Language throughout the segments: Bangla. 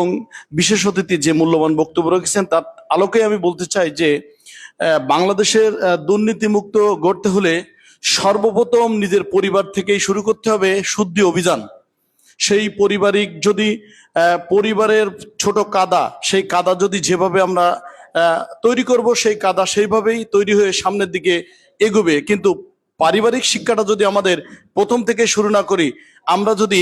এবং বিশেষ অতিথি যে মূল্যবান বক্তব্য রেখেছেন, তার আলোকে আমি বলতে চাই যে বাংলাদেশের দুর্নীতিমুক্ত গড়তে হলে সর্বপ্রথম নিজের পরিবার থেকেই শুরু করতে হবে শুদ্ধি অভিযান। সেই পারিবারিক যদি পরিবারের ছোট কাদা, সেই কাদা যদি যেভাবে আমরা তৈরি করব, সেই কাদা সেইভাবেই তৈরি হয়ে সামনের দিকে এগোবে। কিন্তু পারিবারিক শিক্ষাটা যদি আমাদের প্রথম থেকে শুরু না করি, আমরা যদি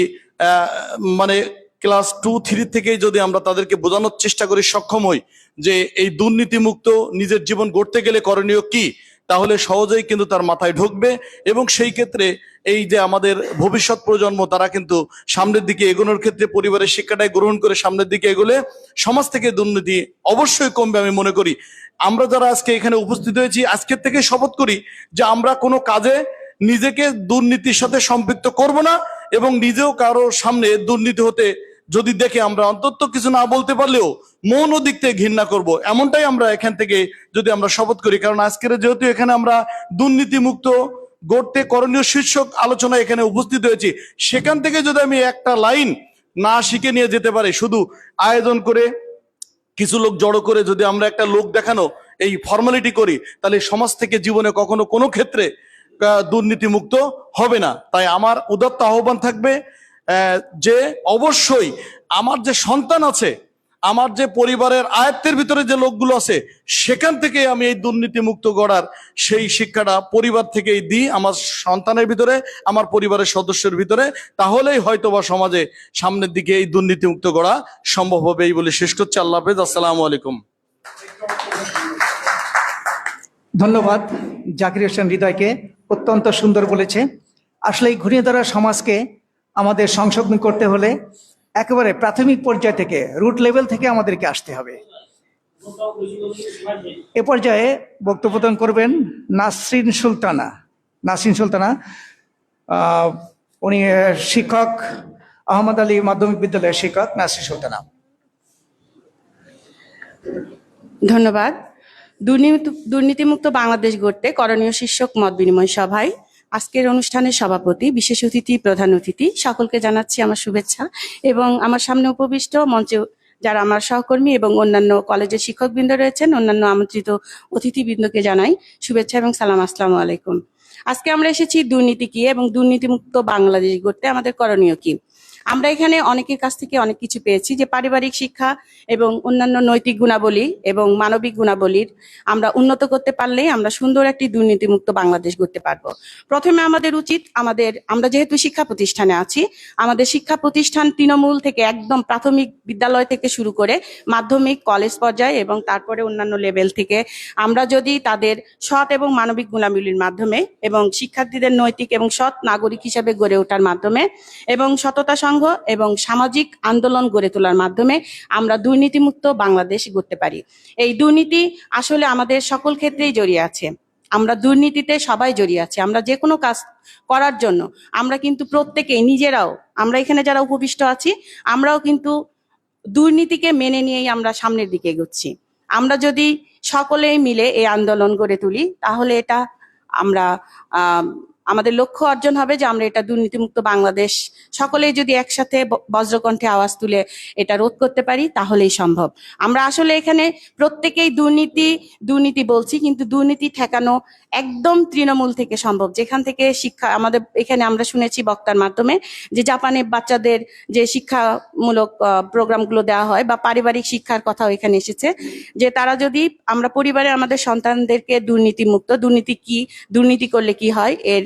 মানে ক্লাস টু, থ্রি থেকেই যদি আমরা তাদেরকে বোঝানোর চেষ্টা করি সক্ষম হই যে এই দুর্নীতিমুক্ত নিজের জীবন গড়তে গেলে করণীয় কি, তাহলে সহজেই কিন্তু তার মাথায় ঢুকবে এবং সেই ক্ষেত্রে এই যে আমাদের ভবিষ্যৎ প্রজন্ম, তারা কিন্তু সামনের দিকে এগোনোর ক্ষেত্রে পরিবারের শিক্ষাটাই গ্রহণ করে সামনের দিকে এগোলে সমাজ থেকে দুর্নীতি অবশ্যই কমবে আমি মনে করি। আমরা যারা আজকে এখানে উপস্থিত হয়েছি, আজকের থেকে শপথ করি যে আমরা কোনো কাজে নিজেকে দুর্নীতির সাথে সম্পৃক্ত করব না এবং নিজেও কারও সামনে দুর্নীতি হতে যদি দেখে আমরা অন্তত কিছু না বলতে পারলেও মৌন দিক থেকে ঘৃণা করব। এমনটাই আমরা এখান থেকে যদি আমরা শপথ করি। কারণ আজকের যেহেতু এখানে আমরা দুর্নীতিমুক্ত গড়তে করণীয় শীর্ষক আলোচনা এখানে উপস্থিত হয়েছি, সেখান থেকে যদি আমি একটা লাইন না শিখে নিয়ে যেতে পারি, শুধু আয়োজন করে, কিছু লোক জড়ো করে যদি আমরা একটা লোক দেখানো, এই ফর্মালিটি করি, তাহলে সমাজ থেকে জীবনে কখনো কোনো ক্ষেত্রে দুর্নীতিমুক্ত হবে না। তাই আমার উদাত্ত আহ্বান থাকবে যে অবশ্যই আমার যে সন্তান আছে, আমার যে পরিবারের আয়ত্তের ভিতরে যে লোকগুলো আছে, সেখান থেকে আমি এই দুর্নীতিমুক্ত গড়ার সেই শিক্ষাটা পরিবার থেকেই দিই আমার সন্তানের ভিতরে, আমার পরিবারের সদস্যের ভিতরে। তাহলেই হয়তো বা সমাজে সামনের দিকে এই দুর্নীতিমুক্ত গড়া সম্ভব হবে এই বলে শেষ করছি। আল্লাহ হাফেজ। আসসালামু আলাইকুম। ধন্যবাদ জাকির হোসেন হৃদয়কে। অত্যন্ত সুন্দর বলেছে। আসলে এই ঘুরিয়ে ধরা সমাজকে আমাদের সংশোধন করতে হলে একেবারে প্রাথমিক পর্যায় থেকে রুট লেভেল থেকে আমাদেরকে আসতে হবে। এ পর্যায়ে বক্তব্য করবেন নাসরিন সুলতানা। নাসরিন সুলতানা উনি শিক্ষক, আহমদ আলী মাধ্যমিক বিদ্যালয়ের শিক্ষক, নাসরিন সুলতানা। ধন্যবাদ। দুর্নীতিমুক্ত বাংলাদেশ গড়তে করণীয় শীর্ষক মত বিনিময় সভায় আজকের অনুষ্ঠানের সভাপতি, বিশেষ অতিথি, প্রধান অতিথি, সকলকে জানাচ্ছি আমার শুভেচ্ছা এবং আমার সামনে উপবিষ্ট মঞ্চে যারা আমার সহকর্মী এবং অন্যান্য কলেজের শিক্ষকবৃন্দ রয়েছেন, অন্যান্য আমন্ত্রিত অতিথিবৃন্দকে জানাই শুভেচ্ছা এবং সালাম, আসসালামু আলাইকুম। আজকে আমরা এসেছি দুর্নীতি কি এবং দুর্নীতিমুক্ত বাংলাদেশ গড়তে আমাদের করণীয় কি? আমরা এখানে অনেকের কাছ থেকে অনেক কিছু পেয়েছি যে পারিবারিক শিক্ষা এবং অন্যান্য নৈতিক গুণাবলী এবং মানবিক গুণাবলীর আমরা উন্নত করতে পারলেই আমরা সুন্দর একটি দুর্নীতিমুক্ত বাংলাদেশ গড়তে পারব। প্রথমে আমাদের উচিত আমাদের, আমরা যেহেতু শিক্ষা প্রতিষ্ঠানে আছি, আমাদের শিক্ষা প্রতিষ্ঠান তৃণমূল থেকে একদম প্রাথমিক বিদ্যালয় থেকে শুরু করে মাধ্যমিক, কলেজ পর্যায়ে এবং তারপরে অন্যান্য লেভেল থেকে আমরা যদি তাদের সৎ এবং মানবিক গুণাবলীর মাধ্যমে এবং শিক্ষার্থীদের নৈতিক এবং সৎ নাগরিক হিসেবে গড়ে ওঠার মাধ্যমে এবং সততা সংঘ এবং সামাজিক আন্দোলন গড়ে তোলার মাধ্যমে আমরা দুর্নীতিমুক্ত বাংলাদেশ গড়তে পারি। এই দুর্নীতি আসলে আমাদের সকল ক্ষেত্রেই জড়িয়ে আছে। আমরা দুর্নীতিতে সবাই জড়িয়ে আছি। আমরা যে কোনো কাজ করার জন্য আমরা কিন্তু প্রত্যেকেই নিজেরাও, আমরা এখানে যারা উপবিষ্ট আছি, আমরাও কিন্তু দুর্নীতিকে মেনে নিয়েই আমরা সামনের দিকে এগোচ্ছি। আমরা যদি সকলেই মিলে এই আন্দোলন গড়ে তুলি, তাহলে এটা আমরা আম, আমাদের লক্ষ্য অর্জন হবে যে আমরা এটা দুর্নীতিমুক্ত বাংলাদেশ সকলেই যদি একসাথে বজ্রকণ্ঠে আওয়াজ তুলে এটা রোধ করতে পারি, তাহলেই সম্ভব। আমরা আসলে এখানে প্রত্যেকেই দুর্নীতি দুর্নীতি বলছি, কিন্তু দুর্নীতি ঠেকানো একদম তৃণমূল থেকে সম্ভব। যেখান থেকে শিক্ষা, আমাদের এখানে আমরা শুনেছি বক্তার মাধ্যমে যে জাপানে বাচ্চাদের যে শিক্ষামূলক প্রোগ্রামগুলো দেওয়া হয় বা পারিবারিক শিক্ষার কথাও এখানে এসেছে, যে তারা যদি আমরা পরিবারে আমাদের সন্তানদেরকে দুর্নীতি মুক্ত দুর্নীতি কি, দুর্নীতি করলে কি হয়, এর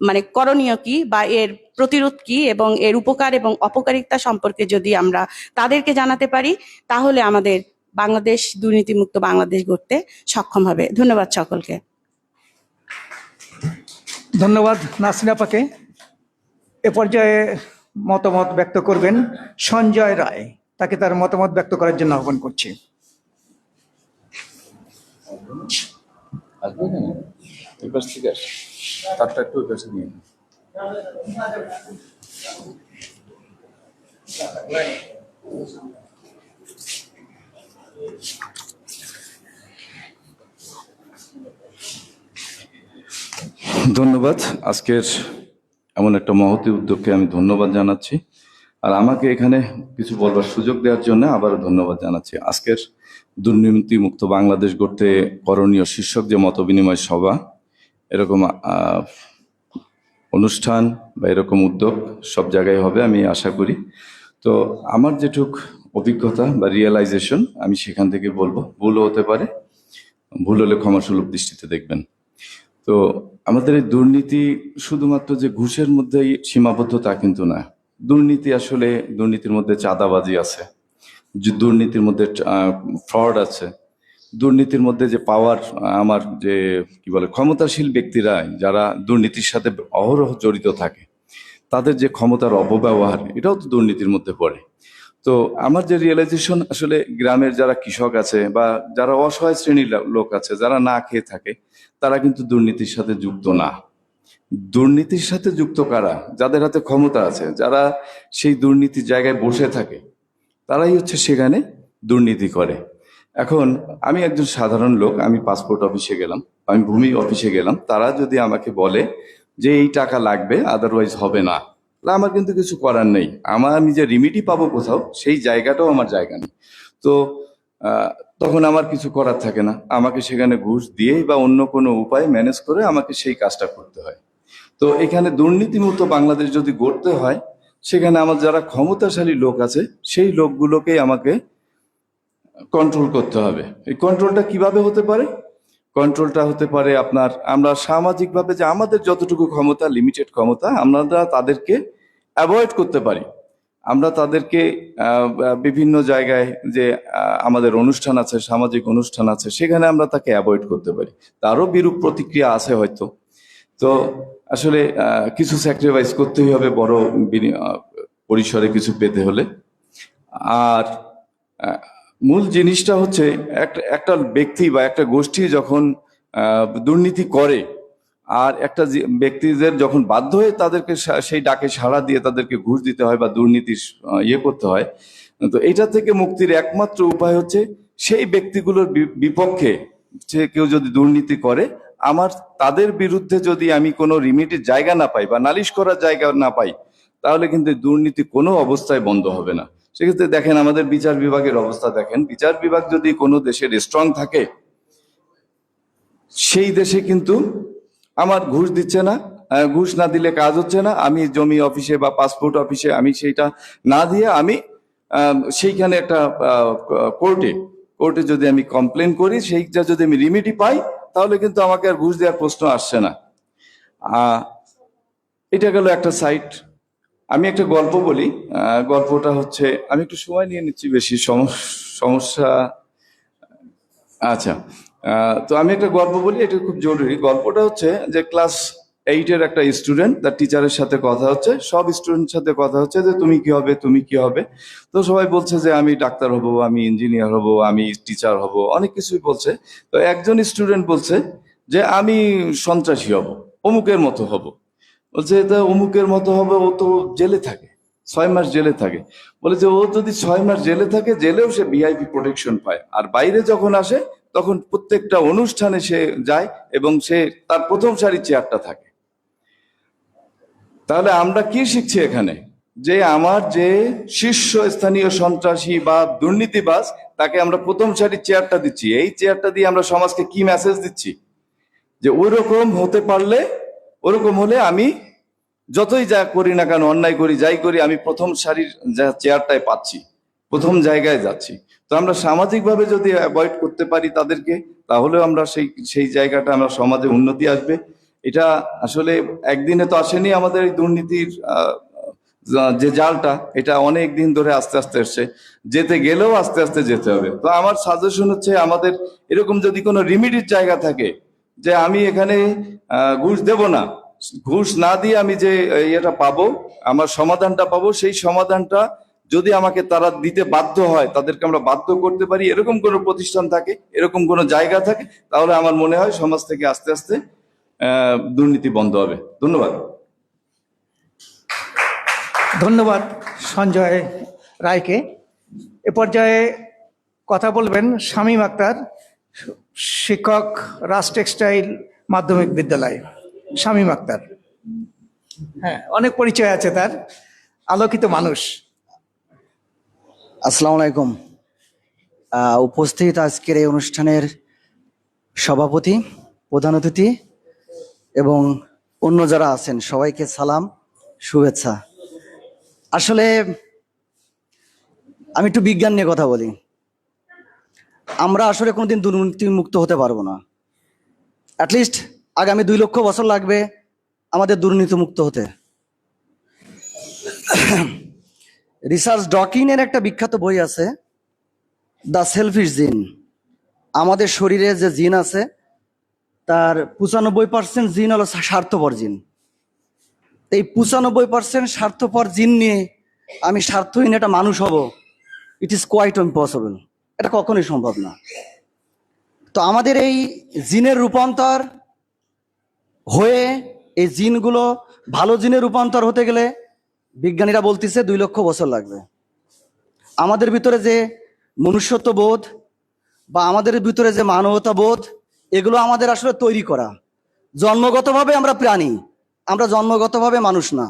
মানে করণীয় কি বা এর প্রতিরোধ কি এবং এর উপকার এবং অপকারিতা সম্পর্কে যদি আমরা তাদেরকে জানাতে পারি তাহলে আমাদের বাংলাদেশ দুর্নীতিমুক্ত বাংলাদেশ গড়তে সক্ষম হবে। ধন্যবাদ সকলকে। ধন্যবাদ নাসরিন আপাকে। এ পর্যায়ে মতামত ব্যক্ত করবেন সঞ্জয় রায়। তাকে তার মতামত ব্যক্ত করার জন্য আহ্বান করছি। থেকে আস তারটা একটু পাশে নিয়ে নে। ধন্যবাদ। আজকের এমন একটা মহতি উদ্যোগকে আমি ধন্যবাদ জানাচ্ছি। আর আমাকে এখানে কিছু বলবার সুযোগ দেওয়ার জন্য আবারও ধন্যবাদ জানাচ্ছি। আজকের দুর্নীতি মুক্ত বাংলাদেশ গড়তে করণীয় শীর্ষক যে মত বিনিময় সভা এরকম অনুষ্ঠান বা এরকম উদ্যোগ সব জায়গায় হবে আমি আশা করি। তো আমার যেটুক অভিজ্ঞতা বা রিয়েলাইজেশন আমি সেখান থেকে বলব, ভুলও হতে পারে, ভুল হলে ক্ষমাসুলভ দৃষ্টিতে দেখবেন। তো আমাদের এই দুর্নীতি শুধুমাত্র যে ঘুষের মধ্যেই সীমাবদ্ধ তা কিন্তু না। দুর্নীতি আসলে দুর্নীতির মধ্যে চাঁদাবাজি আছে, দুর্নীতির মধ্যে ফ্রড আছে। দুর্নীতির মধ্যে যে পাওয়ার আমার যে, কি বলে, ক্ষমতাশীল ব্যক্তিরা, যারা দুর্নীতির সাথে অহরহ জড়িত থাকে, তাদের যে ক্ষমতার অপব্যবহার, এটাও তো দুর্নীতির মধ্যে পড়ে। তো আমার যে রিয়েলাইজেশন আসলে গ্রামের যারা কৃষক আছে বা যারা অসহায় শ্রেণির লোক আছে, যারা না খেয়ে থাকে, তারা কিন্তু দুর্নীতির সাথে যুক্ত না। দুর্নীতির সাথে যুক্ত কারা? যাদের হাতে ক্ষমতা আছে, যারা সেই দুর্নীতির জায়গায় বসে থাকে, তারাই হচ্ছে সেখানে দুর্নীতি করে। এখন আমি একজন সাধারণ লোক, আমি পাসপোর্ট অফিসে গেলাম, আমি ভূমি অফিসে গেলাম। তারা যদি আমাকে বলে যে এই টাকা লাগবে আদারওয়াইজ হবে না। তাহলে আমার কিন্তু কিছু করার নেই। আমার আমি যে রিমিডি পাবো কোথাও, সেই জায়গাটাও আমার জায়গা নেই। তো তখন আমার কিছু করার থাকে না। আমাকে সেখানে ঘুষ দিয়েই বা অন্য কোনো উপায় ম্যানেজ করে আমাকে সেই কাজটা করতে হয়। তো এখানে দুর্নীতিমুক্ত বাংলাদেশ যদি গড়তে হয়, সেখানে আমার যারা ক্ষমতাশালী লোক আছে, সেই লোকগুলোকেই আমাকে কন্ট্রোল করতে হবে। এই কন্ট্রোলটা কীভাবে হতে পারে? কন্ট্রোলটা হতে পারে আপনার, আমরা সামাজিকভাবে যে আমাদের যতটুকু ক্ষমতা লিমিটেড ক্ষমতা, আমরা তাদেরকে অ্যাভয়েড করতে পারি। আমরা তাদেরকে বিভিন্ন জায়গায় যে আমাদের অনুষ্ঠান আছে, সামাজিক অনুষ্ঠান আছে, সেখানে আমরা তাকে অ্যাভয়েড করতে পারি। তারও বিরূপ প্রতিক্রিয়া আছে হয়তো। তো আসলে কিছু স্যাক্রিফাইস করতেই হবে বড় পরিসরে কিছু পেতে হলে। আর মূল জিনিসটা হচ্ছে একটা একটা ব্যক্তি বা একটা গোষ্ঠী যখন দুর্নীতি করে, আর একটা ব্যক্তিদের যখন বাধ্য হয়ে তাদেরকে সেই ডাকে সাড়া দিয়ে তাদেরকে ঘুষ দিতে হয় বা দুর্নীতি ইয়ে করতে হয়, তো এটা থেকে মুক্তির একমাত্র উপায় হচ্ছে সেই ব্যক্তিগুলোর বিপক্ষে যে কেউ যদি দুর্নীতি করে, আমার তাদের বিরুদ্ধে যদি আমি কোনো রিমিটির জায়গা না পাই বা নালিশ করার জায়গা না পাই, তাহলে কিন্তু দুর্নীতি কোনো অবস্থায় বন্ধ হবে না। সেক্ষেত্রে দেখেন আমাদের বিচার বিভাগের অবস্থা দেখেন। বিচার বিভাগ যদি কোনো দেশের স্ট্রং থাকে, সেই দেশে কিন্তু আমার ঘুষ দিচ্ছে না ঘুষ না দিলে কাজ হচ্ছে না। আমি জমি অফিসে বা পাসপোর্ট অফিসে আমি সেইটা না দিয়ে আমি সেইখানে একটা কোর্টে কোর্টে যদি আমি কমপ্লেন করি, সেইটা যদি আমি রিমিডি পাই, তাহলে কিন্তু আমাকে আর ঘুষ দেওয়ার প্রশ্ন আসছে না। এটা গেল একটা সাইট আমি একটা গল্প বলি। গল্পটা হচ্ছে, আমি একটু সময় নিয়ে নিচ্ছি বেশি, সমস- সমস্যা আচ্ছা। তো আমি একটা গল্প বলি, এটা খুব জরুরি। গল্পটা হচ্ছে যে ক্লাস এইটের একটা স্টুডেন্ট, তার টিচারের সাথে কথা হচ্ছে, সব স্টুডেন্টের সাথে কথা হচ্ছে যে, তুমি কি হবে, তুমি কি হবে? তো সবাই বলছে যে, আমি ডাক্তার হব, আমি ইঞ্জিনিয়ার হব, আমি টিচার হব। অনেক কিছুই বলছে। তো একজন স্টুডেন্ট বলছে যে, আমি সন্ত্রাসী হব, অমুকের মতো হব। বলছে তা অমুকের মতো হবে, ও তো জেলে থাকে, ছয় মাস জেলে থাকে। বলে যে, ও যদি ছয় মাস জেলে থাকে, জেলেও সে ভিআইপি প্রোটেকশন পায়। আর বাইরে যখন আসে, তখন প্রত্যেকটা অনুষ্ঠানে সে যায় এবং সে তার প্রথম সারির চেয়ারটা থাকে। তাহলে আমরা কি শিখছি এখানে? যে আমার যে শীর্ষ স্থানীয় সন্ত্রাসী বা দুর্নীতিবাজ, তাকে আমরা প্রথম সারির চেয়ারটা দিচ্ছি। এই চেয়ারটা দিয়ে আমরা সমাজকে কি মেসেজ দিচ্ছি? যে ওইরকম হতে পারলে ওরকম হলে আমি যতই যা করি না কেন, অন্যায় করি, যাই করি, আমি প্রথম সারির চেয়ারটায় পাচ্ছি, প্রথম জায়গায় যাচ্ছি। তো আমরা সামাজিকভাবে যদি অ্যাভয়েড করতে পারি তাদেরকে তাহলে আমরা সেই সেই জায়গাটা আমরা সমাজে উন্নতি আসবে। এটা আসলে একদিনে তো আসেনি আমাদের এই দুর্নীতির যে জালটা, এটা অনেক দিন ধরে আস্তে আস্তে এসছে। যেতে গেলেও আস্তে আস্তে যেতে হবে। তো আমার সাজেশন হচ্ছে আমাদের এরকম যদি কোনো রিমিডির জায়গা থাকে যে আমি এখানে ঘুষ দেব না। ঘুষ না দিয়ে আমি যে ইয়েটা পাবো, আমার সমাধানটা পাবো, সেই সমাধানটা যদি আমাকে তারা দিতে বাধ্য হয়, তাদেরকে আমরা বাধ্য করতে পারি, এরকম কোনো প্রতিষ্ঠান থাকে, এরকম কোনো জায়গা থাকে, তাহলে আমার মনে হয় সমাজ থেকে আস্তে আস্তে দুর্নীতি বন্ধ হবে। ধন্যবাদ। ধন্যবাদ সঞ্জয় রায়কে। এ পর্যায়ে কথা বলবেন শামীম আক্তার। শিক্ষক রাজ টেক্সটাইল মাধ্যমিক বিদ্যালয়, শামীম আক্তার। হ্যাঁ অনেক পরিচয় আছে তার, আলোকিত মানুষ। আসসালামু আলাইকুম। উপস্থিত আজকের এই অনুষ্ঠানের সভাপতি, প্রধান অতিথি এবং অন্য যারা আছেন, সবাইকে সালাম, শুভেচ্ছা। আসলে আমি একটু বিজ্ঞান নিয়ে কথা বলি। আমরা আসলে কোনোদিন দুর্নীতি মুক্ত হতে পারব না। অ্যাটলিস্ট আগামী দুই লক্ষ বছর লাগবে আমাদের দুর্নীতি মুক্ত হতে রিসার্চ ডকিনের একটা বিখ্যাত বই আছে দ্য সেলফিশ জিন আমাদের শরীরে যে জিন আছে, তার পঁচানব্বই পার্সেন্ট জিন হলো স্বার্থপর জিন। এই পঁচানব্বই পার্সেন্ট স্বার্থপর জিন নিয়ে আমি স্বার্থহীন একটা মানুষ হব ইট ইজ কোয়াইট ইম্পসিবল এটা কখনোই সম্ভব না। তো আমাদের এই জিনের রূপান্তর হয়ে এই জিনগুলো ভালো জিনের রূপান্তর হতে গেলে বিজ্ঞানীরা বলতেছে দুই লক্ষ বছর লাগবে। আমাদের ভিতরে যে মনুষ্যত্ব বোধ বা আমাদের ভিতরে যে মানবতা বোধ, এগুলো আমাদের আসলে তৈরি করা। জন্মগতভাবে আমরা প্রাণী, আমরা জন্মগতভাবে মানুষ না।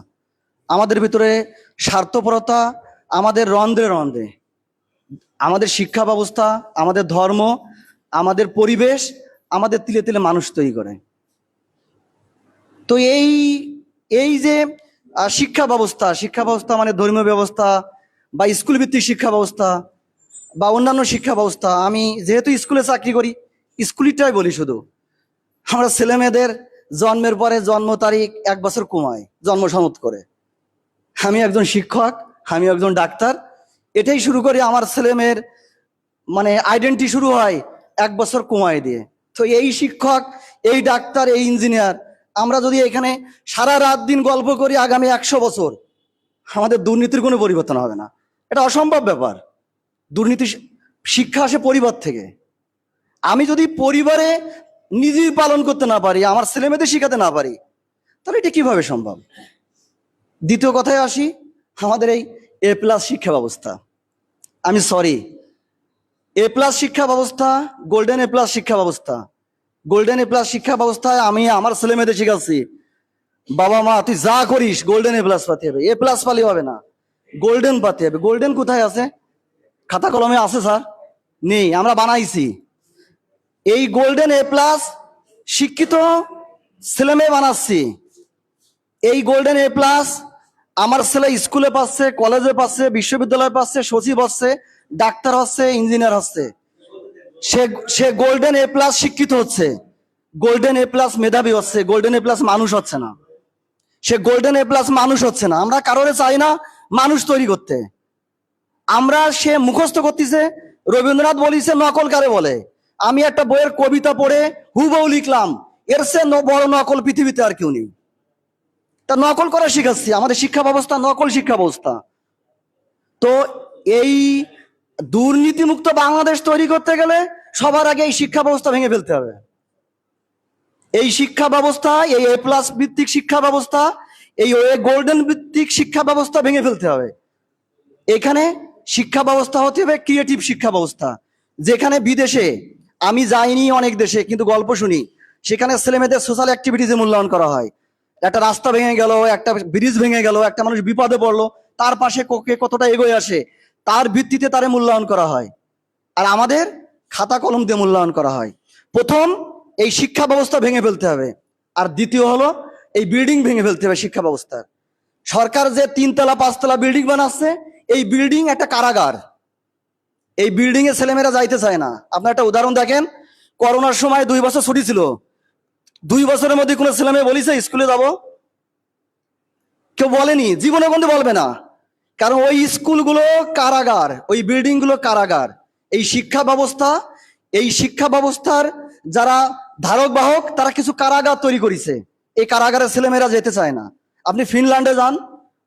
আমাদের ভিতরে স্বার্থপরতা, আমাদের রন্ধ্রে রন্ধ্রে। আমাদের শিক্ষা ব্যবস্থা, আমাদের ধর্ম, আমাদের পরিবেশ, আমাদের তিলে তিলে মানুষ তৈরি করে। তো এই এই যে শিক্ষা ব্যবস্থা শিক্ষা ব্যবস্থা মানে ধর্মীয় ব্যবস্থা বা স্কুল ভিত্তিক শিক্ষা ব্যবস্থা বা অন্যান্য শিক্ষা ব্যবস্থা, আমি যেহেতু স্কুলে চাকরি করি, স্কুলটাই বলি শুধু। আমরা ছেলে মেয়েদের জন্মের পরে জন্ম তারিখ এক বছর কমায় জন্ম সনদ করে। আমি একজন শিক্ষক, আমি একজন ডাক্তার এটাই শুরু করি আমার ছেলে মেয়ের মানে আইডেন্টি শুরু হয় এক বছর কমায় দিয়ে। তো এই শিক্ষক, এই ডাক্তার, এই ইঞ্জিনিয়ার আমরা যদি এখানে সারা রাত দিন গল্প করি আগামী একশো বছর, আমাদের দুর্নীতির কোনো পরিবর্তন হবে না। এটা অসম্ভব ব্যাপার। দুর্নীতি শিক্ষা আসে পরিবার থেকে। আমি যদি পরিবারে নিজেই পালন করতে না পারি, আমার ছেলে মেয়েদের শিখাতে না পারি, তাহলে এটা কীভাবে সম্ভব? দ্বিতীয় কথায় আসি, আমাদের এই এ প্লাস শিক্ষা ব্যবস্থা। আমি সরি এ প্লাস শিক্ষা ব্যবস্থা গোল্ডেন এ প্লাস শিক্ষা ব্যবস্থা। গোল্ডেন এ প্লাস শিক্ষা ব্যবস্থায় আমি আমার ছেলে মেয়েদের শিখাচ্ছি। বাবা মা, তুই যা করিস গোল্ডেন এ প্লাস পাতে হবে। এ প্লাস পালি হবে না। গোল্ডেন পাতে হবে। গোল্ডেন কোথায় আছে? খাতা কলমে আছে, স্যার। নেই, আমরা বানাইছি। এই গোল্ডেন এ প্লাস শিক্ষিত ছেলে মেয়ে বানাচ্ছি। এই গোল্ডেন এ প্লাস আমার ছেলে স্কুলে পাচ্ছে, কলেজে পাচ্ছে, বিশ্ববিদ্যালয়ে পাচ্ছে, সচিব হচ্ছে ডাক্তার হচ্ছে ইঞ্জিনিয়ার হচ্ছে সে সে গোল্ডেন এ প্লাস শিক্ষিত হচ্ছে। গোল্ডেন এ প্লাস মেধাবী হচ্ছে গোল্ডেন এ প্লাস মানুষ হচ্ছে না। সে গোল্ডেন এ প্লাস মানুষ হচ্ছে না। আমরা কারোরে চাই না মানুষ তৈরি করতে। আমরা সে মুখস্থ করতেছে, রবীন্দ্রনাথ বলিছে, নকল কারে বলে? আমি একটা বইয়ের কবিতা পড়ে হুবহু লিখলাম। এর সে বড় নকল পৃথিবীতে আর কেউ নেই। তা নকল করা শিখাচ্ছি, আমাদের শিক্ষা ব্যবস্থা নকল শিক্ষা ব্যবস্থা। তো এই দুর্নীতিমুক্ত বাংলাদেশ তৈরি করতে গেলে সবার আগে এই শিক্ষা ব্যবস্থা ভেঙে ফেলতে হবে। এই শিক্ষা ব্যবস্থা, এই এ প্লাস ভিত্তিক শিক্ষা ব্যবস্থা, এই ওয়ে গোল্ডেন ভিত্তিক শিক্ষা ব্যবস্থা ভেঙে ফেলতে হবে। এখানে শিক্ষা ব্যবস্থা হতে হবে ক্রিয়েটিভ শিক্ষা ব্যবস্থা। যেখানে বিদেশে, আমি যাইনি অনেক দেশে, কিন্তু গল্প শুনি, সেখানে ছেলেমেয়েদের সোশ্যাল অ্যাক্টিভিটিজে মূল্যায়ন করা হয়। একটা রাস্তা ভেঙে গেল, একটা ব্রিজ ভেঙে গেল, একটা মানুষ বিপদে পড়ল, তার পাশে কোকে কতটা এগোয় আসে, তার ভিত্তিতে তারে মূল্যায়ন করা হয়। আর আমাদের খাতা কলম দিয়ে মূল্যায়ন করা হয়। প্রথম, এই শিক্ষা ব্যবস্থা ভেঙে ফেলতে হবে। আর দ্বিতীয় হলো, এই বিল্ডিং ভেঙে ফেলতে হবে শিক্ষা ব্যবস্থার সরকার যে তিনতলা, পাঁচতলা বিল্ডিং বানাচ্ছে, এই বিল্ডিং একটা কারাগার। এই বিল্ডিং এ ছেলেমেয়েরা যাইতে চায় না। আপনার একটা উদাহরণ দেখেন, করোনার সময় দুই বছর ছুটি ছিল। দুই বছরের মধ্যে কোনো ছেলে মেয়ে বলিছে, স্কুলে যাব? কেউ বলেনি? জীবনে কিন্তু বলবে না। কারণ ওই স্কুলগুলো কারাগার, ওই বিল্ডিংগুলো কারাগার। এই শিক্ষা ব্যবস্থা, এই শিক্ষা ব্যবস্থার যারা ধারক বাহক, তারা কিছু কারাগার তৈরি করেছে। এই কারাগারে ছেলেমেয়েরা যেতে চায় না। আপনি ফিনল্যান্ডে যান,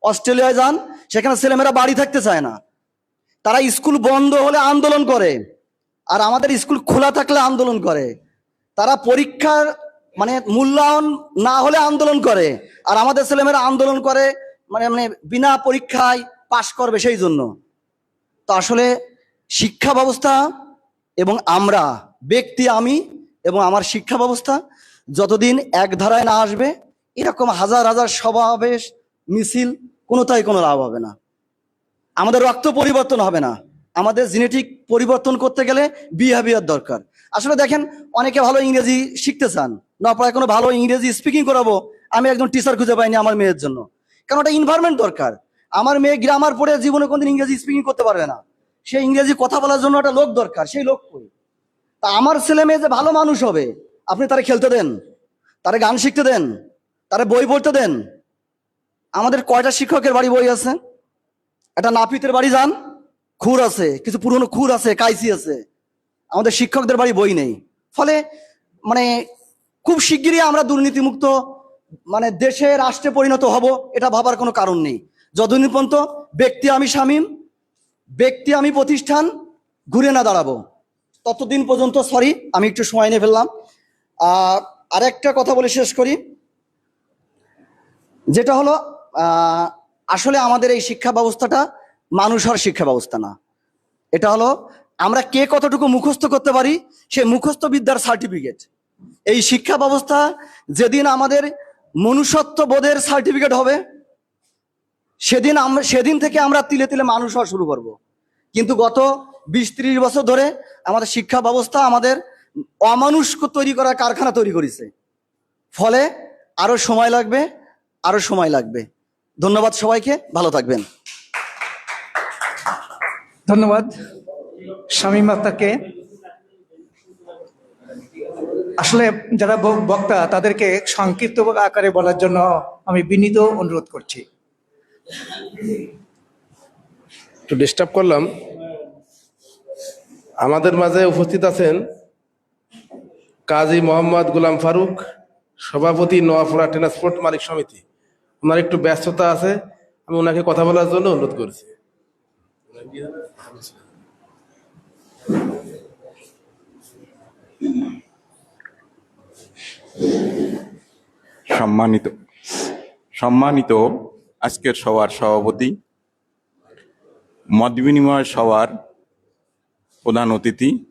অস্ট্রেলিয়ায় যান, সেখানে ছেলেমেয়েরা বাড়ি থাকতে চায় না। তারা স্কুল বন্ধ হলে আন্দোলন করে। আর আমাদের স্কুল খোলা থাকলে আন্দোলন করে। তারা পরীক্ষার মানে মূল্যায়ন না হলে আন্দোলন করে। আর আমাদের ছেলেমেয়েরা আন্দোলন করে মানে মানে বিনা পরীক্ষায় পাশ করবে সেই জন্য। তো আসলে শিক্ষা ব্যবস্থা এবং আমরা, ব্যক্তি আমি এবং আমার শিক্ষা ব্যবস্থা যতদিন এক ধারায় না আসবে, এরকম হাজার হাজার সমাবেশ, মিছিল, কোনোটাই কোনো লাভ হবে না। আমাদের রক্ত পরিবর্তন হবে না। আমাদের জেনেটিক পরিবর্তন করতে গেলে বিহেভিয়ার দরকার। আসলে দেখেন, অনেকে ভালো ইংরেজি শিখতে চান। না পড়ায় কোনো ভালো ইংরেজি স্পিকিং করাবো, আমি একজন টিচার খুঁজে পাইনি আমার মেয়ের জন্য। কারণ ওটা ইনভায়রনমেন্ট দরকার। আমার মেয়ে গ্রামার পড়ে জীবনে কোনদিন ইংরেজি স্পিকিং করতে পারবে না। সে ইংরেজি কথা বলার জন্য একটা লোক দরকার, সেই লোক কই? তা আমার ছেলে মেয়ে যে ভালো মানুষ হবে, আপনি তারা খেলতে দেন, তারা গান শিখতে দেন, তারা বই পড়তে দেন। আমাদের কয়টা শিক্ষকের বাড়ি বই আছে? একটা নাপিতের বাড়ি যান, খুর আছে, কিছু পুরনো খুর আছে, কাইসি আছে। আমাদের শিক্ষকদের বাড়ি বই নেই। ফলে মানে খুব শিগগিরই আমরা দুর্নীতিমুক্ত মানে দেশে রাষ্ট্রে পরিণত হব, এটা ভাবার কোনো কারণ নেই। যতদিন পর্যন্ত ব্যক্তি আমি শামীম, ব্যক্তি আমি প্রতিষ্ঠান, ঘুরে না দাঁড়াবো। ততদিন পর্যন্ত সরি আমি একটু সময় নিয়ে ফেললাম। আর আরেকটা কথা বলে শেষ করি। যেটা হলো আসলে আমাদের এই শিক্ষা ব্যবস্থাটা মানুষ হওয়ার শিক্ষা ব্যবস্থা না। এটা হলো, আমরা কে কতটুকু মুখস্থ করতে পারি, সে মুখস্থ বিদ্যার সার্টিফিকেট এই শিক্ষা ব্যবস্থা যেদিন আমাদের মনুষ্যত্ব বোধের সার্টিফিকেট হবে, সেদিন আমরা সেদিন থেকে আমরা তিলে তিলে মানুষ হওয়া শুরু করব। কিন্তু গত বিশ ত্রিশ বছর ধরে আমাদের শিক্ষা ব্যবস্থা আমাদের অমানুষ তৈরি করা কারখানা তৈরি করেছে। ফলে আরও সময় লাগবে, আরও সময় লাগবে। ধন্যবাদ সবাইকে, ভালো থাকবেন। ধন্যবাদ। স্বামী আক্তারকে আসলে যারা বক্তা, তাদেরকে সংক্ষিপ্ত আকারে বলার জন্য আমি বিনীত অনুরোধ করছি। একটু ডিস্টার্ব করলাম। আমাদের মাঝে উপস্থিত আছেন কাজী মোহাম্মদ গোলাম ফারুক, সভাপতি নোয়াপুরা ট্রান্সপোর্ট মালিক সমিতি। ওনার একটু ব্যস্ততা আছে, আমি ওনাকে কথা বলার জন্য অনুরোধ করছি। সম্মানিত সম্মানিত আজকের সভার সভাপতি, মত বিনিময় সভার প্রধান অতিথি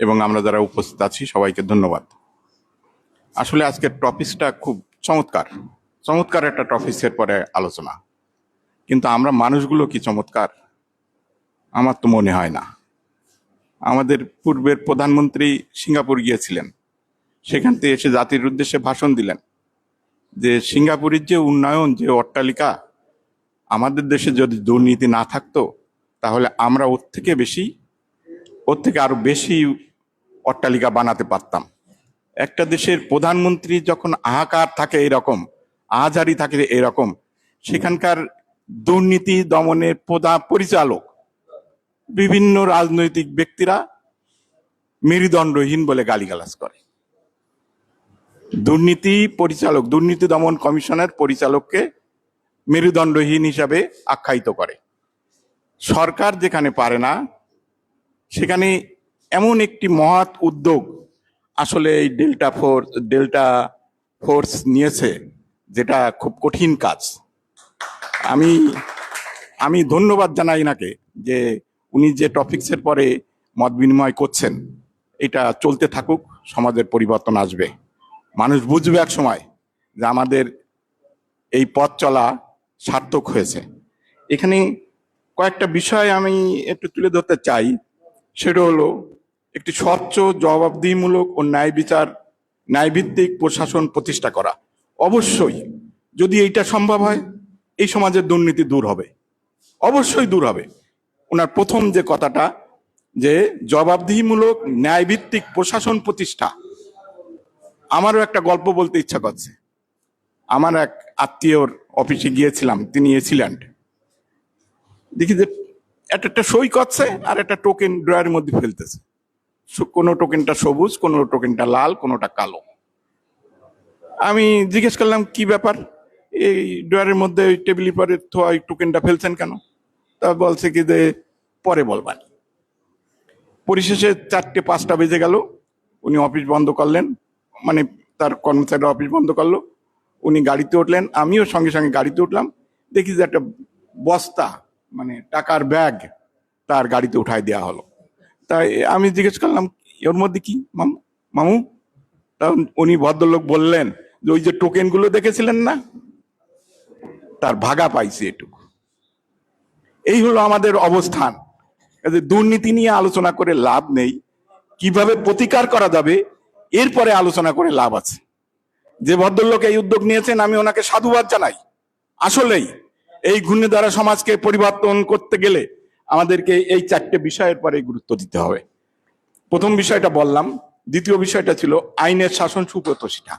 এবং আমরা যারা উপস্থিত আছি সবাইকে ধন্যবাদ। আসলে আজকের টপিকসটা খুব চমৎকার চমৎকার একটা টপিক্সের পরে আলোচনা। কিন্তু আমরা মানুষগুলো কি চমৎকার? আমার তো মনে হয় না। আমাদের পূর্বের প্রধানমন্ত্রী সিঙ্গাপুর গিয়েছিলেন। সেখান থেকে এসে জাতির উদ্দেশ্যে ভাষণ দিলেন যে সিঙ্গাপুরের যে উন্নয়ন, যে অট্টালিকা আমাদের দেশে যদি দুর্নীতি না থাকতো, তাহলে আমরা ওর থেকে বেশি, ওর থেকে আরও বেশি অট্টালিকা বানাতে পারতাম। একটা দেশের প্রধানমন্ত্রী যখন আহাকার থাকে এরকম আহাজারি থাকে এরকম, সেখানকার দুর্নীতি দমনের প্রধান পরিচালক, বিভিন্ন রাজনৈতিক ব্যক্তিরা মেরুদণ্ডহীন বলে গালিগালাজ করে। দুর্নীতি পরিচালক, দুর্নীতি দমন কমিশনের পরিচালককে মেরুদণ্ডহীন হিসাবে আখ্যায়িত করে। সরকার যেখানে পারে না, সেখানে এমন একটি মহৎ উদ্যোগ আসলে এই ডেল্টা ফোর্স ডেল্টা ফোর্স নিয়েছে, যেটা খুব কঠিন কাজ। আমি আমি ধন্যবাদ জানাই নাকে যে উনি যে টপিক্সের পরে মত বিনিময় করছেন, এটা চলতে থাকুক, সমাজের পরিবর্তন আসবে। মানুষ বুঝবে এক সময় যে আমাদের এই পথ চলা সার্থক হয়েছে। এখানে কয়েকটা বিষয় আমি একটু তুলে ধরতে চাই। সেটা হলো, একটি স্বচ্ছ, জবাবদিহিমূলক ও ন্যায় বিচার, ন্যায়ভিত্তিক প্রশাসন প্রতিষ্ঠা করা। অবশ্যই, যদি এইটা সম্ভব হয়, এই সমাজের দুর্নীতি দূর হবে। অবশ্যই দূর হবে। ওনার প্রথম যে কথাটা, যে জবাবদিহিমূলক, ন্যায়ভিত্তিক প্রশাসন প্রতিষ্ঠা আমারও একটা গল্প বলতে ইচ্ছা করছে। আমার এক আত্মীয়র অফিসে গিয়েছিলাম, তিনি এসিল্যান্ড। দেখি যে একটা একটা সই করছে আর একটা টোকেন ড্রয়ারের মধ্যে ফেলতেছে। কোনো টোকেনটা সবুজ, কোনো টোকেনটা লাল, কোনোটা কালো। আমি জিজ্ঞেস করলাম, কি ব্যাপার? এই ড্রয়ারের মধ্যে ওই টেবিলের পরে থোয়া ওই টোকেনটা ফেলছেন কেন? তা বলছে কি যে, পরে বলবানি পরিশেষে চারটে পাঁচটা বেজে গেল। উনি অফিস বন্ধ করলেন। মানে তার কর্মচারী অফিস বন্ধ করল। উনি গাড়িতে উঠলেন, আমিও সঙ্গে সঙ্গে গাড়িতে উঠলাম। দেখি যে একটা বস্তা মানে টাকার ব্যাগ তার গাড়িতে উঠাই দেওয়া হলো। তাই আমি জিজ্ঞেস করলাম ওর মধ্যে কি, মামু মামু? তা উনি ভদ্রলোক বললেন, যে ওই যে টোকেনগুলো দেখেছিলেন না? তার ভাগা পাইছে এটুকু। এই হলো আমাদের অবস্থান। দুর্নীতি নিয়ে আলোচনা করে লাভ নেই। কীভাবে প্রতিকার করা যাবে এরপরে আলোচনা করে লাভ আছে। যে ভদ্রলোক এই উদ্যোগ নিয়েছেন, আমি ওনাকে সাধুবাদ জানাই। আসলেই এই ঘূর্ণিধারা সমাজকে পরিবর্তন করতে গেলে আমাদেরকে এই চারটে বিষয়ের পরে গুরুত্ব দিতে হবে। প্রথম বিষয়টা বললাম, দ্বিতীয় বিষয়টা ছিল আইনের শাসন সুপ্রতিষ্ঠা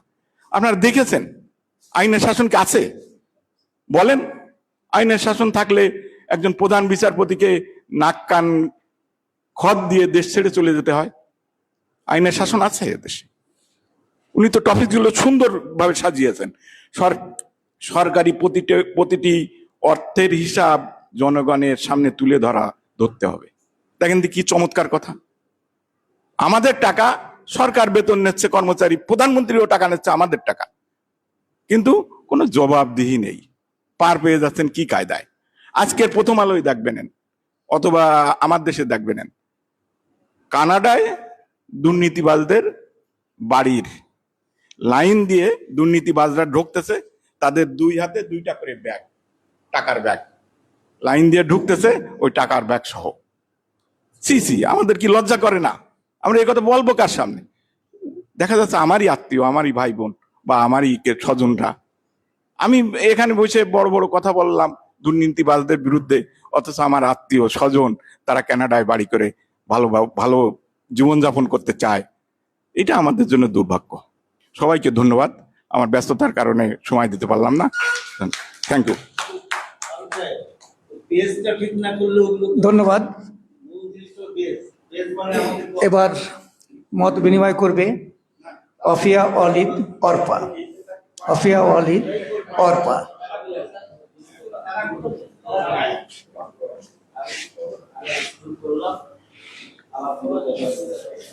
আপনারা দেখেছেন, আইনের শাসন কি আছে? বলেন, আইনের শাসন থাকলে একজন প্রধান বিচারপতিকে নাক কান খত দিয়ে দেশ ছেড়ে চলে যেতে হয়। আইনের শাসন আছে দেশে। উনি তো টপিকগুলো সুন্দরভাবে সাজিয়েছেন। সর- সরকারি প্রতিটি প্রতিটি অর্থের হিসাব জনগণের সামনে তুলে ধরা, ধরতে হবে। দেখেন কি চমৎকার কথা। আমাদের টাকা সরকার বেতন নিচ্ছে, কর্মচারী, প্রধানমন্ত্রীও টাকা নিচ্ছে, আমাদের টাকা। কিন্তু কোনো জবাবদিহি নেই। পার পেয়ে যাচ্ছেন কি কায়দায়? আজকের প্রথম আলোয় দেখবেন। অথবা আমার দেশে দেখবেন। কানাডায় দুর্নীতিবাজদের বাড়ির লাইন দিয়ে দুর্নীতিবাজরা ঢুকতেছে, তাদের দুই হাতে দুইটা করে ব্যাগ, টাকার ব্যাগ। লাইন দিয়ে ঢুকতেছে, ওই টাকার ব্যাগ সহ। সি সি আমাদের কি লজ্জা করে না? আমরা এই কথা বলব কার সামনে? দেখা যাচ্ছে আমারই আত্মীয়, আমারই ভাই বোন বা আমারই স্বজনরা। আমি এখানে বসে বড় বড় কথা বললাম দুর্নীতিবাজদের বিরুদ্ধে, অথচ আমার আত্মীয়, স্বজন, তারা কানাডায় বাড়ি করে ভালো ভালো জীবনযাপন করতে চায়, এটা আমাদের জন্য দুর্ভাগ্য। সবাইকে ধন্যবাদ। আমার ব্যস্ততার কারণে সময় দিতে পারলাম না। থ্যাংক ইউ ধন্যবাদ। এবার মত বিনিময় করবে অফিয়া অলিদ অর্পা অফিয়া অলিদ অর্পা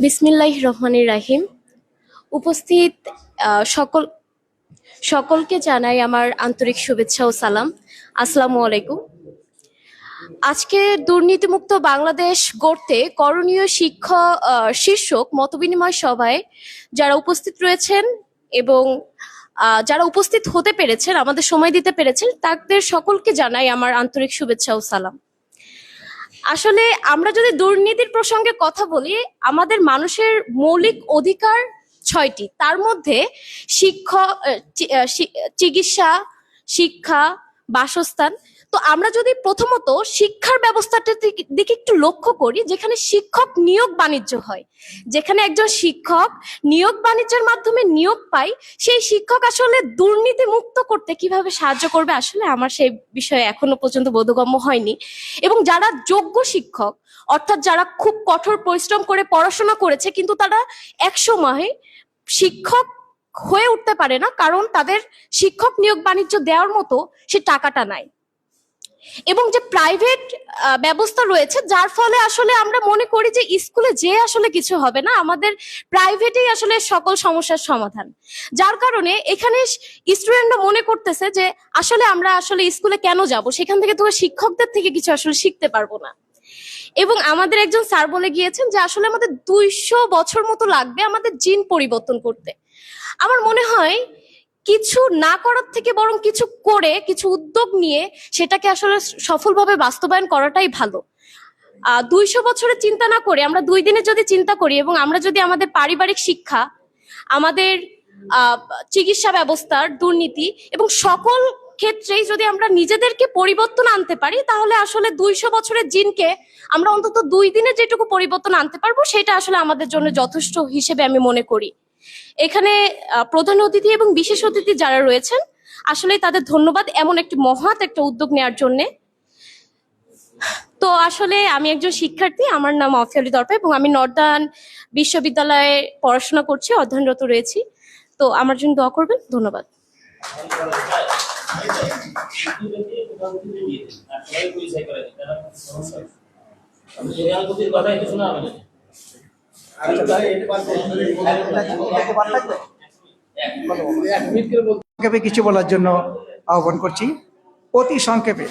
বিসমিল্লাহ রহমানির রাহিম। উপস্থিত সকল, সকলকে জানাই আমার আন্তরিক শুভেচ্ছা ও সালাম। আসসালামু আলাইকুম। আজকে দুর্নীতিমুক্ত বাংলাদেশ গড়তে করণীয় শিক্ষা শীর্ষক মতবিনিময় সভায় যারা উপস্থিত রয়েছেন এবং যারা উপস্থিত হতে পেরেছেন, আমাদের সময় দিতে পেরেছেন, তাদের সকলকে জানাই আমার আন্তরিক শুভেচ্ছা ও সালাম। আসলে আমরা যদি দুর্নীতির প্রসঙ্গে কথা বলি, আমাদের মানুষের মৌলিক অধিকার ছয়টি। তার মধ্যে শিক্ষা চিকিৎসা, শিক্ষা, বাসস্থান তো আমরা যদি প্রথমত শিক্ষার ব্যবস্থাটার দিকে দিকে একটু লক্ষ্য করি, যেখানে শিক্ষক নিয়োগ বাণিজ্য হয়। যেখানে একজন শিক্ষক নিয়োগ বাণিজ্যের মাধ্যমে নিয়োগ পায়, সেই শিক্ষক আসলে দুর্নীতি মুক্ত করতে কীভাবে সাহায্য করবে আসলে আমার সেই বিষয়ে এখনও পর্যন্ত বোধগম্য হয়নি। এবং যারা যোগ্য শিক্ষক, অর্থাৎ যারা খুব কঠোর পরিশ্রম করে পড়াশোনা করেছে, কিন্তু তারা এক সময় শিক্ষক হয়ে উঠতে পারে না, কারণ তাদের শিক্ষক নিয়োগ বাণিজ্য দেওয়ার মতো সে টাকাটা নাই। এবং যে প্রাইভেট ব্যবস্থা রয়েছে, যার ফলে আসলে আমরা মনে করি যে স্কুলে যে আসলে কিছু হবে না, আমাদের প্রাইভেটেই আসলে সকল সমস্যার সমাধান। যার কারণে এখানে স্টুডেন্টরা মনে করতেছে যে আসলে আমরা আসলে স্কুলে কেন যাব? সেখান থেকে তো শিক্ষকদের থেকে কিছু আসলে শিখতে পারব না। এবং আমাদের একজন স্যার বলে গিয়েছেন যে আসলে আমাদের দুইশো বছর মতো লাগবে আমাদের জিন পরিবর্তন করতে। আমার মনে হয় কিছু না করার থেকে বরং কিছু করে, কিছু উদ্যোগ নিয়ে সেটাকে আসলে সফলভাবে বাস্তবায়ন করাটাই ভালো। দুইশো বছরের চিন্তা না করে আমরা দুই দিনে যদি চিন্তা করি এবং আমরা যদি আমাদের পারিবারিক শিক্ষা, আমাদের চিকিৎসা ব্যবস্থার দুর্নীতি এবং সকল ক্ষেত্রেই যদি আমরা নিজেদেরকে পরিবর্তন আনতে পারি, তাহলে আসলে দুইশো বছরের জিনকে আমরা অন্তত দুই দিনে যেটুকু পরিবর্তন আনতে পারব, সেটা আসলে আমাদের জন্য যথেষ্ট হিসেবে আমি মনে করি। এখানে প্রধান অতিথি এবং বিশেষ অতিথি যারা রয়েছেন, আসলে তাদের ধন্যবাদ এমন একটি মহৎ একটা উদ্যোগ নেওয়ার জন্যে। তো আসলে আমি একজন শিক্ষার্থী, আমার নাম অফিয়ালি দরপা এবং আমি নর্দার্ন বিশ্ববিদ্যালয়ে পড়াশোনা করছি, অধ্যয়নরত রয়েছি। তো আমার জন্য দোয়া করবেন, ধন্যবাদ। সংক্ষেপে কিছু বলার জন্য আহ্বান করছি। অতি সংক্ষেপে।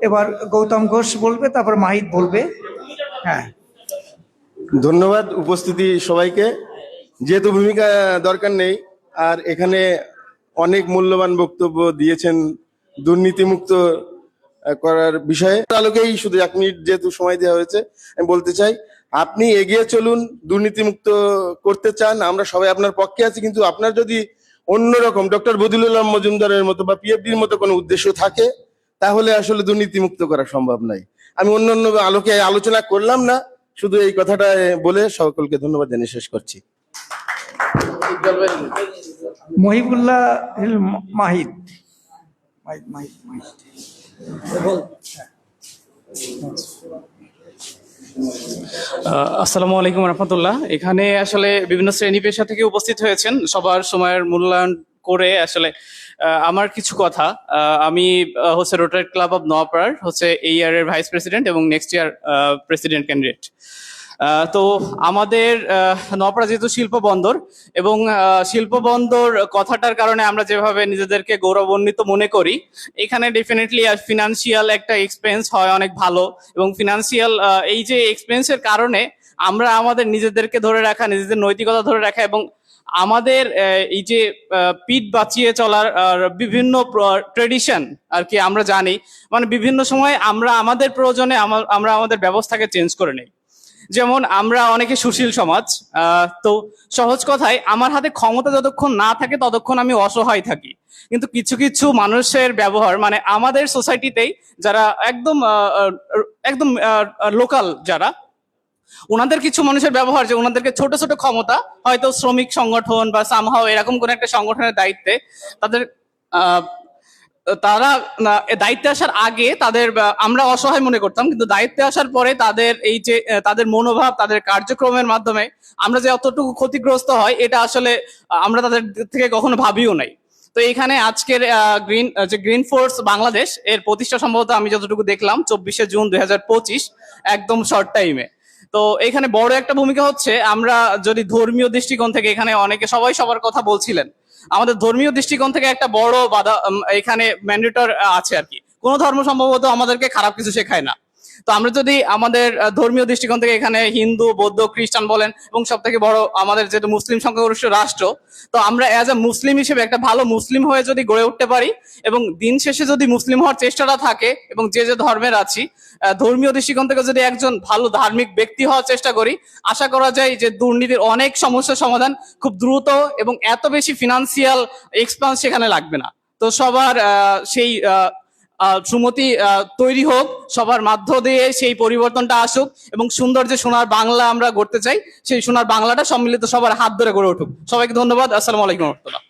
এবার গৌতম ঘোষ বলবে তারপর মাহিত বলবে। হ্যাঁ। ধন্যবাদ উপস্থিতি সবাইকে। যেহেতু ভূমিকা দরকার নেই আর এখানে অনেক মূল্যবান বক্তব্য দিয়েছেন দুর্নীতিমুক্ত করার বিষয়ে। আলোকেই শুধু এক মিনিট যেহেতু সময় দেওয়া হয়েছে আমি বলতে চাই আপনি এগিয়ে চলুন দুর্নীতিমুক্ত করতে চান আমরা সবাই আপনার পক্ষে আছি কিন্তু আপনার যদি অন্যরকম ডক্টর বদিলুল্লাহ মজুমদারের মতো বা পিএফডির মতো কোনো উদ্দেশ্য থাকে তাহলে আসলে দুর্নীতিমুক্ত করা সম্ভব নয়। আমি অন্য অন্য আলোকে আলোচনা করলাম না শুধু এই কথাটা বলে সকলকে ধন্যবাদ জানিয়ে শেষ করছি। মহিবুল্লাহ মাহিদ। মাহিদ মাহিদ আসসালামু আলাইকুম রহমতুল্লাহ। এখানে আসলে বিভিন্ন শ্রেণি পেশা থেকে উপস্থিত হয়েছেন। সবার সময়ের মূল্যায়ন করে আসলে আমার কিছু কথা। আমি হচ্ছে রোটারি ক্লাব অব নোয়াপাড়ার হচ্ছে এই ইয়ারের ভাইস প্রেসিডেন্ট এবং নেক্সট ইয়ার প্রেসিডেন্ট ক্যান্ডিডেট তো আমাদের নওপাড়া যেহেতু শিল্প বন্দর এবং শিল্প বন্দর কথাটার কারণে আমরা যেভাবে নিজেদেরকে গৌরবান্বিত মনে করি, এখানে ডেফিনেটলি ফিনান্সিয়াল একটা এক্সপেন্স হয় অনেক ভালো এবং ফিনান্সিয়াল এই যে এক্সপেন্সের কারণে আমরা আমাদের নিজেদেরকে ধরে রাখা, নিজেদের নৈতিকতা ধরে রাখা এবং আমাদের এই যে পিঠ বাঁচিয়ে চলার বিভিন্ন ট্রেডিশন আর কি আমরা জানি। মানে বিভিন্ন সময় আমরা আমাদের প্রয়োজনে আমরা আমাদের ব্যবস্থাকে চেঞ্জ করে নেই। যেমন আমরা অনেকে সুশীল সমাজ তো সহজ কথায় আমার হাতে ক্ষমতা যতক্ষণ না থাকে ততক্ষণ আমি অসহায় থাকি। কিন্তু কিছু কিছু মানুষের ব্যবহার মানে আমাদের সোসাইটিতেই যারা একদম একদম লোকাল যারা ওনাদের কিছু মানুষের ব্যবহার যে ওনাদেরকে ছোট ছোট ক্ষমতা, হয়তো শ্রমিক সংগঠন বা সামহাও এরকম কোন একটা সংগঠনের দায়িত্বে তাদের তারা দায়িত্বে আসার আগে তাদের আমরা অসহায় মনে করতাম, কিন্তু দায়িত্বে আসার পরে তাদের এই যে তাদের মনোভাব, তাদের কার্যক্রমের মাধ্যমে আমরা যে অতটুকু ক্ষতিগ্রস্ত হয়, এটা আসলে আমরা তাদের থেকে কখনো ভাবিও নাই। তো এখানে আজকের গ্রিন যে গ্রিন ফোর্স বাংলাদেশ, এর প্রতিষ্ঠা সম্ভবত আমি যতটুকু দেখলাম, চব্বিশে জুন দুই হাজার পঁচিশ, একদম শর্ট টাইমে। তো এখানে বড় একটা ভূমিকা হচ্ছে, আমরা যদি ধর্মীয় দৃষ্টিকোণ থেকে এখানে অনেকে সবাই সবার কথা বলছিলেন আমাদের ধর্মীয় দৃষ্টিকোণ থেকে একটা বড় বাধা এখানে ম্যান্ডেটর আছে আর কি। কোনো ধর্ম সম্ভবত আমাদেরকে খারাপ কিছু শেখায় না। তো আমরা যদি আমাদের ধর্মীয় দৃষ্টিকোণ থেকে এখানে হিন্দু, বৌদ্ধ, খ্রিস্টান বলেন এবং সব থেকে বড় আমাদের যেহেতু মুসলিম সংখ্যাগরিষ্ঠ রাষ্ট্র, তো আমরা অ্যাজ এ মুসলিম হিসেবে একটা ভালো মুসলিম হয়ে যদি গড়ে উঠতে পারি এবং দিন শেষে যদি মুসলিম হওয়ার চেষ্টাটা থাকে এবং যে যে ধর্মের আছি ধর্মীয় দৃষ্টিকোণ থেকে যদি একজন ভালো ধার্মিক ব্যক্তি হওয়ার চেষ্টা করি, আশা করা যায় যে দুর্নীতির অনেক সমস্যার সমাধান খুব দ্রুত এবং এত বেশি ফিনান্সিয়াল এক্সপান্স সেখানে লাগবে না। তো সবার সেই সুমতি তৈরি হোক, সবার মাধ্য দিয়ে সেই পরিবর্তনটা আসুক এবং সুন্দর যে সোনার বাংলা আমরা গড়তে চাই, সেই সোনার বাংলাটা সম্মিলিত সবার হাত ধরে গড়ে উঠুক। সবাইকে ধন্যবাদ। আসসালামু আলাইকুম রহমতুল্লাহ।